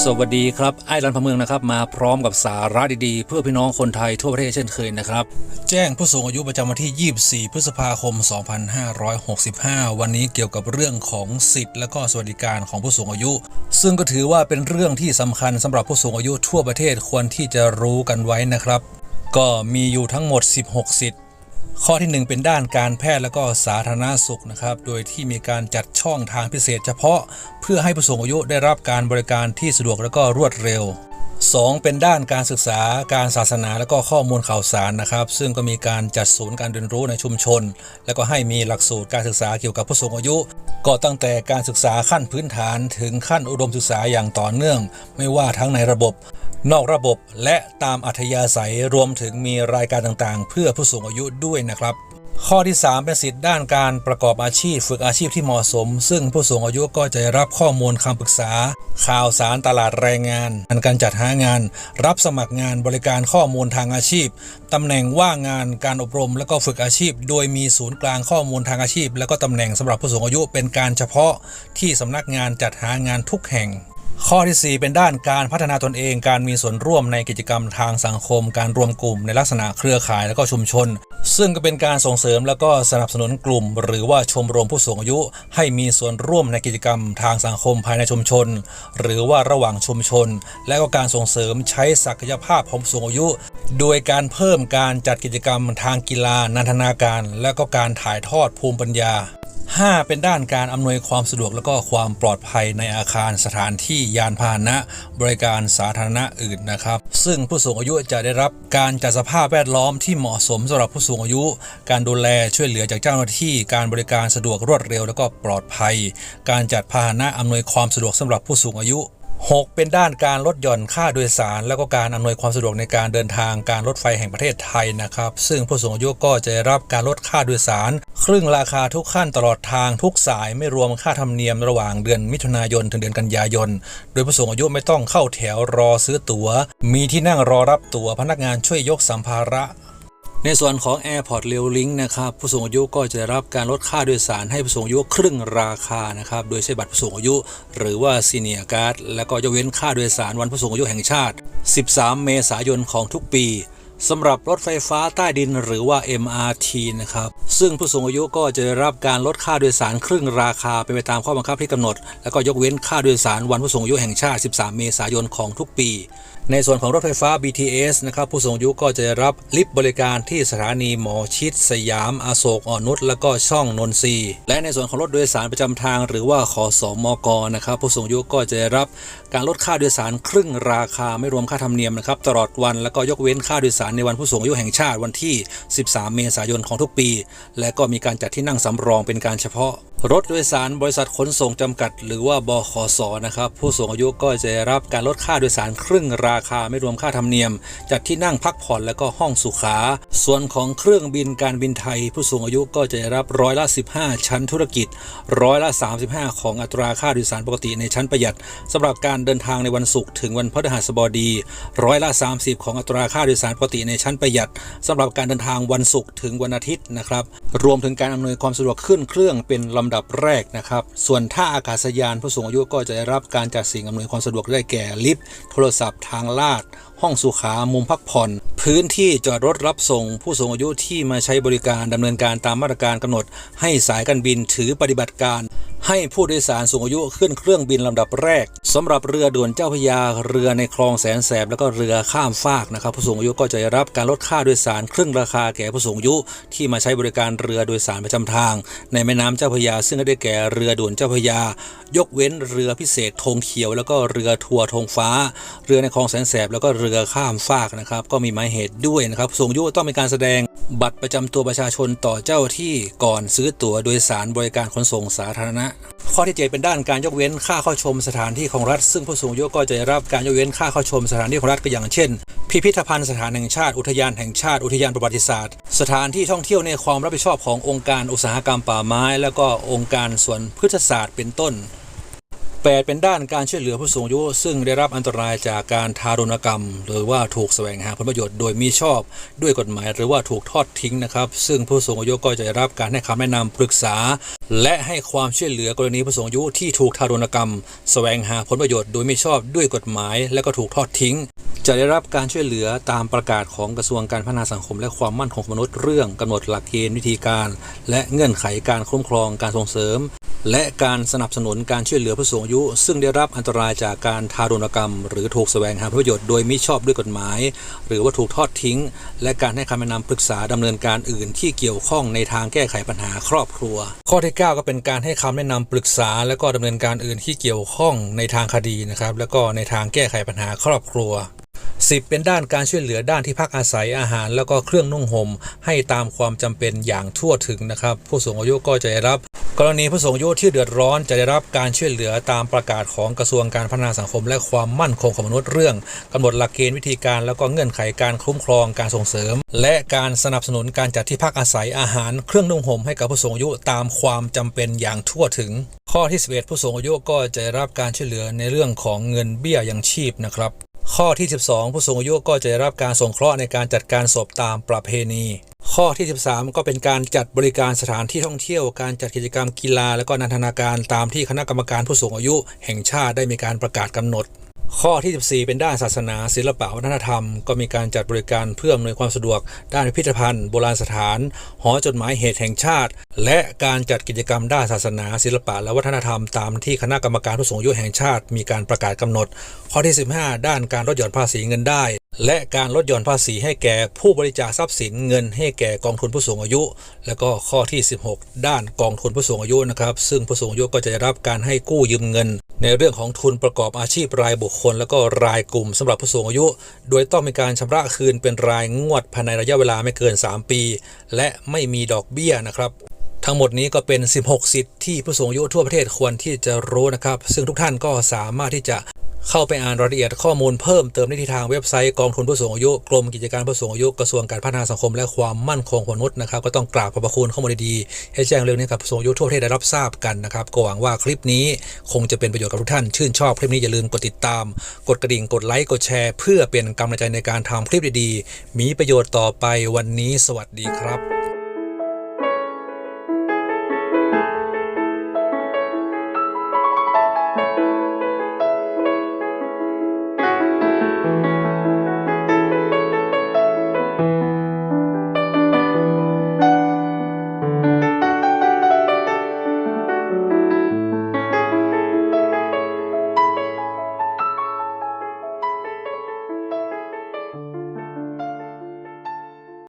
สวัสดีครับไอ้รันพะเมืองนะครับมาพร้อมกับสาระดีๆ เพื่อพี่น้องคนไทยทั่วประเทศเช่นเคยนะครับ แจ้งผู้สูงอายุประจำวันที่ 24 พฤษภาคม 2565 วันนี้เกี่ยวกับเรื่องของสิทธิ์และก็สวัสดิการของผู้สูงอายุ ซึ่งก็ถือว่าเป็นเรื่องที่สำคัญสำหรับผู้สูงอายุทั่วประเทศควรที่จะรู้กันไว้นะครับ ก็มีอยู่ทั้งหมด 16 สิทธิ์ ข้อที่ 1 เป็นด้านการแพทย์และก็สาธารณสุขนะครับ โดยที่มีการจัดช่องทางพิเศษเฉพาะ เพื่อให้ผู้สูงอายุได้รับการบริการที่สะดวกและก็รวดเร็ว 2. เป็นด้านการศึกษาการศาสนาและก็ข้อมูลข่าวสารนะครับ ซึ่งก็มีการจัดศูนย์การเรียนรู้ในชุมชน และก็ให้มีหลักสูตรการศึกษาเกี่ยวกับผู้สูงอายุ ก็ตั้งแต่การศึกษาขั้นพื้นฐานถึงขั้นอุดมศึกษาอย่างต่อเนื่อง ไม่ว่าทั้งในระบบ นอกระบบและตามอัธยาศัยรวมถึงมีรายการต่างๆ เพื่อผู้สูงอายุด้วยนะครับ ข้อที่ 3 เป็นสิทธิด้านการประกอบอาชีพ ฝึกอาชีพที่เหมาะสม ซึ่งผู้สูงอายุก็จะรับข้อมูลคำปรึกษา ข่าวสารตลาดแรงงานการจัดหางาน รับสมัครงานบริการข้อมูลทางอาชีพตำแหน่งว่างงานการอบรม และก็ฝึกอาชีพ โดยมีศูนย์กลางข้อมูลทางอาชีพ และก็ตำแหน่งสำหรับผู้สูงอายุเป็นการเฉพาะที่สำนักงานจัดหางานทุกแห่ง ข้อทีสี่ 4 เป็นด้านการพัฒนาตนเอง การมีส่วนร่วมในกิจกรรมทางสังคม การรวมกลุ่มในลักษณะเครือข่ายและก็ชุมชน ซึ่งก็เป็นการส่งเสริมแล้วก็สนับสนุนกลุ่ม หรือว่าชมรมผู้สูงอายุ ให้มีส่วนร่วมในกิจกรรมทางสังคมภายในชุมชน หรือว่าระหว่างชุมชน และก็การส่งเสริมใช้ศักยภาพของผู้สูงอายุ โดยการเพิ่มการจัดกิจกรรมทางกีฬานันทนาการ และก็การถ่ายทอดภูมิปัญญา 5. เป็นด้านการอำนวยความสะดวกและก็ความปลอดภัยในอาคารสถานที่ยานพาหนะ บริการสาธารณะอื่นนะครับ ซึ่งผู้สูงอายุจะได้รับการจัดสภาพแวดล้อมที่เหมาะสมสำหรับผู้สูงอายุ การดูแลช่วยเหลือจากเจ้าหน้าที่การบริการสะดวกรวดเร็ว และก็ปลอดภัย การจัดพาหนะอำนวยความสะดวกสำหรับผู้สูงอายุ 6. เป็นด้านการลดหย่อนค่าโดยสาร แล้วก็การอำนวยความสะดวกในการเดินทางการรถไฟแห่งประเทศไทยนะครับ ซึ่งผู้สูงอายุก็จะได้รับการลดค่าโดยสาร ครึ่งราคาทุกขั้นตลอดทางทุกสายไม่รวมค่าธรรมเนียมระหว่างเดือนมิถุนายนถึงเดือนกันยายน โดยผู้สูงอายุไม่ต้องเข้าแถวรอซื้อตัว๋ว มีที่นั่งรอรับตั๋วพนักงานช่วยยกสัมภาระ ในส่วนของ AirPods Rail Link นะครับผู้สูงอายุก็จะได้รับการลดค่าโดยสารให้ผู้สูงอายุครึ่งราคานะครับโดยใช้บัตรผู้สูงอายุ หรือว่า Senior Card และก็ยกเว้นค่าโดยสารวันผู้สูงอายุแห่งชาติ 13 เมษายนของทุกปี สำหรับรถไฟฟ้าใต้ดินหรือว่า MRT นะครับ ซึ่งผู้สูงอายุก็จะได้รับการลดค่าโดยสารครึ่งราคาเป็นไปตามข้อบังคับที่กำหนด แล้วก็ยกเว้นค่าโดยสารวันผู้สูงอายุแห่งชาติ 13 เมษายนของทุกปี ในส่วนของรถไฟฟ้า BTS นะครับผู้สูงอายุก็จะได้รับลิฟต์บริการที่สถานีหมอชิด สยามอโศกอ่อนนุชและก็ช่องนนทรีและในส่วนของรถโดยสารประจำทาง หรือว่าขอสอมกนะครับผู้สูงอายุก็จะได้รับการลดค่าโดยสารครึ่งราคาไม่รวมค่าธรรมเนียมนะครับตลอดวันแล้วก็ยกเว้นค่าโดยสารในวันผู้สูงอายุแห่งชาติวันที่ 13 เมษายนของทุกปี และก็มีการจัดที่นั่งสำรองเป็นการเฉพาะ รถโดยสารบริษัทขนส่งจำกัด หรือว่าบขสนะครับ ผู้สูงอายุก็จะได้รับการลดค่าโดยสารครึ่งราคาไม่รวมค่าธรรมเนียม จัดที่นั่งพักผ่อนและก็ห้องสุขา ส่วนของเครื่องบินการบินไทย ผู้สูงอายุก็จะได้รับร้อยละ 15 ชั้นธุรกิจร้อยละ 35 ของอัตราค่าโดยสารปกติในชั้นประหยัดสำหรับการเดินทางในวันศุกร์ถึงวันพฤหัสบดีร้อยละ 30 ของอัตราค่าโดยสารปกติในชั้นประหยัดสำหรับการเดินทางวันศุกร์ถึงวันอาทิตย์นะครับ รวมถึงการอำนวยความสะดวกขึ้นเครื่องเป็นลำดับแรกนะครับ ส่วนท่าอากาศยานผู้สูงอายุก็จะได้รับการจัดสิ่งอำนวยความสะดวกได้แก่ลิฟต์โทรศัพท์ทางลาด ห้องสุขามุมพักผ่อน พื้นที่จอดรถรับส่ง ผู้สูงอายุที่มาใช้บริการดำเนินการตามมาตรการกำหนด ให้สายการบินถือปฏิบัติการ ให้ผู้โดยสารสูงอายุขึ้นเครื่องบินลำดับแรกสำหรับเรือด่วนเจ้าพยาเรือในคลองแสนแสบแล้วก็เรือข้ามฟากนะครับผู้สูงอายุก็จะได้รับการลดค่าโดยสารครึ่งราคาแก่ผู้สูงอายุที่มาใช้บริการเรือโดยสารประจำทาง ในแม่น้ำเจ้าพยา ซึ่งก็ได้แก่เรือด่วนเจ้าพยา ยกเว้นเรือพิเศษธงเขียว แล้วก็เรือทัวร์ธงฟ้า เรือในคลองแสนแสบแล้วก็เรือข้ามฟากนะครับก็มีหมายเหตุด้วยนะครับผู้สูงอายุต้องมีการแสดง บัตรประจำตัวประชาชนต่อเจ้าที่ก่อนซื้อตั๋วโดยสารบริการขนส่งสาธารณะ ข้อที่ 7 เป็นด้านการยกเว้นค่าเข้าชมสถานที่ของรัฐ ซึ่งผู้สูงอายุก็จะได้รับการยกเว้นค่าเข้าชมสถานที่ของรัฐก็อย่างเช่น พิพิธภัณฑ์สถานแห่งชาติอุทยานแห่งชาติอุทยานประวัติศาสตร์ สถานที่ท่องเที่ยวในความรับผิดชอบขององค์การอุตสาหกรรมป่าไม้ แล้วก็องค์การสวนพฤกษศาสตร์เป็นต้น 8 เป็นด้านการช่วยเหลือผู้สูงอายุ ซึ่งได้รับอันตรายจากการทารุณกรรม หรือว่าถูกแสวงหาผลประโยชน์โดยมิชอบด้วยกฎหมายหรือว่าถูกทอดทิ้งนะครับ ซึ่งผู้สูงอายุก็จะได้รับการให้คำแนะนำปรึกษา และให้ความช่วยเหลือกรณีผู้สูงอายุที่ถูกทารุณกรรม แสวงหาผลประโยชน์โดยมิชอบด้วยกฎหมาย และก็ถูกทอดทิ้ง จะได้รับการช่วยเหลือตามประกาศของกระทรวงการพัฒนาสังคม และความมั่นคงของมนุษย์เรื่องกำหนดหลักเกณฑ์วิธีการ และเงื่อนไขการคุ้มครองการส่งเสริม และการสนับสนุนการช่วยเหลือผู้สูงอายุ ซึ่งได้รับอันตรายจากการทารุณกรรม หรือถูกแสวงหาประโยชน์โดยมิชอบด้วยกฎหมาย หรือว่าถูกทอดทิ้ง และการให้คำแนะนำปรึกษาดำเนินการอื่นที่เกี่ยวข้องในทางแก้ไขปัญหาครอบครัว ข้อที่ 9 ก็เป็นการให้คำแนะนำปรึกษา และก็ดำเนินการอื่นที่เกี่ยวข้องในทางคดีนะครับแล้วก็ในทางแก้ไขปัญหาครอบครัว10เป็นด้านการช่วยเหลือด้านที่พักอาศัยอาหาร แล้วก็เครื่องนุ่งห่มให้ตามความจำเป็นอย่างทั่วถึงนะครับ ผู้สูงอายุก็จะได้รับ กรณีผู้สูงอายุที่เดือดร้อนจะได้รับการช่วยเหลือตามประกาศของกระทรวงการพัฒนาสังคม และความมั่นคงของมนุษย์เรื่องกำหนดหลักเกณฑ์วิธีการแล้วก็เงื่อนไขการคุ้มครองการส่งเสริม และการสนับสนุนการจัดที่พักอาศัยอาหารเครื่องนุ่งห่มให้กับผู้สูงอายุตามความจำเป็นอย่างทั่วถึง ข้อที่ 11 ผู้สูงอายุก็จะได้รับการช่วยเหลือในเรื่องของเงินเบี้ยยังชีพนะครับข้อที่ 12 ผู้สูงอายุก็จะได้รับการสงเคราะห์ในการจัดการศพตามประเพณี ข้อที่ 13 ก็เป็นการจัดบริการสถานที่ท่องเที่ยว การจัดกิจกรรมกีฬา และก็นันทนาการตามที่คณะกรรมการผู้สูงอายุ แห่งชาติได้มีการประกาศกำหนด ข้อที่ 14 เป็นด้านศาสนา ศิลปะวัฒนธรรม ก็มีการจัดบริการเพื่ออำนวยความสะดวก ด้านพิพิธภัณฑ์ โบราณสถาน หอจดหมายเหตุแห่งชาติ และการจัดกิจกรรมด้านศาสนา ศิลปะและวัฒนธรรม ตามที่คณะกรรมการผู้สูงอายุแห่งชาติ มีการประกาศกำหนด ข้อที่ 15 ด้านการลดหย่อนภาษีเงินได้ และการลดหย่อนภาษีให้แก่ผู้บริจาคทรัพย์สินเงินให้แก่กองทุนผู้สูงอายุ แล้วก็ข้อที่ 16 ด้านกองทุนผู้สูงอายุนะครับซึ่งผู้สูงอายุก็จะได้รับการให้กู้ยืมเงิน ในเรื่องของทุนประกอบอาชีพรายบุคคล แล้วก็รายกลุ่มสำหรับผู้สูงอายุ โดยต้องมีการชำระคืนเป็นรายงวดภายในระยะเวลาไม่เกิน 3 ปี และไม่มีดอกเบี้ยนะครับทั้งหมดนี้ก็เป็น 16 สิทธิ์ที่ผู้สูงอายุทั่วประเทศควรที่จะรู้นะครับ ซึ่งทุกท่านก็สามารถที่จะ เข้าไปอ่านรายละเอียดข้อมูลเพิ่มเติมได้ที่ทางเว็บไซต์กองทุนผู้สูงอายุกรมกิจการผู้สูงอายุกระทรวงการพัฒนาสังคมและความมั่นคงของมนุษย์นะครับก็ต้องกราบขอบพระคุณข้อมูลดีๆให้แจ้งเรื่องนี้กับผู้สูงอายุทั่วประเทศได้รับทราบกันนะครับก็หวังว่าคลิปนี้คงจะเป็นประโยชน์กับทุกท่าน ชื่นชอบคลิปนี้อย่าลืมกดติดตาม กดกระดิ่งกดไลค์กดแชร์ เพื่อเป็นกำลังใจในการทำคลิปดีๆ มีประโยชน์ต่อไปวันนี้ สวัสดีครับ